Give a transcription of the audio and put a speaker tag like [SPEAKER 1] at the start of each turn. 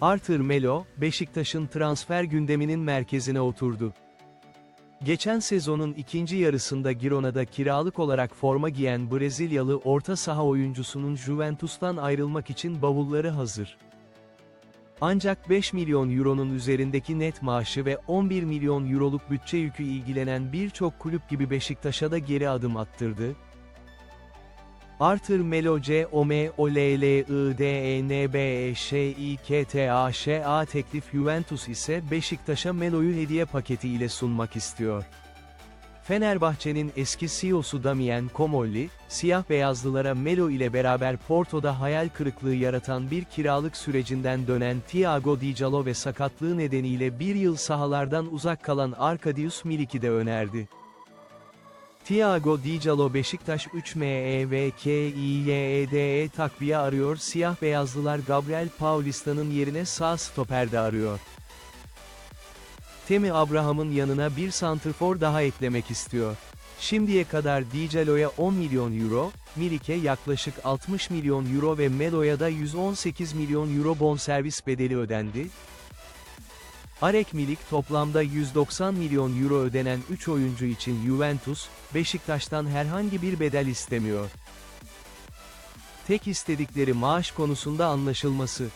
[SPEAKER 1] Arthur Melo, Beşiktaş'ın transfer gündeminin merkezine oturdu. Geçen sezonun ikinci yarısında Girona'da kiralık olarak forma giyen Brezilyalı orta saha oyuncusunun Juventus'tan ayrılmak için bavulları hazır. Ancak 5 milyon euronun üzerindeki net maaşı ve 11 milyon euroluk bütçe yükü ilgilenen birçok kulüp gibi Beşiktaş'a da geri adım attırdı. Arthur Melo C O M O L L I D E N B E Ş I K T A Ş A teklif Juventus ise Beşiktaş'a Melo'yu hediye paketi ile sunmak istiyor. Fenerbahçe'nin eski CEO'su Damien Comolli, siyah beyazlılara Melo ile beraber Porto'da hayal kırıklığı yaratan bir kiralık sürecinden dönen Thiago Di Giallo ve sakatlığı nedeniyle bir yıl sahalardan uzak kalan Arkadiusz Milik'i de önerdi. Thiago Di Giallo Beşiktaş 3 MEVKİYEDE E takviye arıyor siyah beyazlılar Gabriel Paulista'nın yerine sağ stoperde arıyor. Temi Abraham'ın yanına bir santrfor daha eklemek istiyor. Şimdiye kadar Di Giallo'ya 10 milyon euro, Milik'e yaklaşık 60 milyon euro ve Melo'ya da 118 milyon euro bonservis bedeli ödendi. Arek Milik toplamda 190 milyon euro ödenen 3 oyuncu için Juventus, Beşiktaş'tan herhangi bir bedel istemiyor. Tek istedikleri maaş konusunda anlaşılması.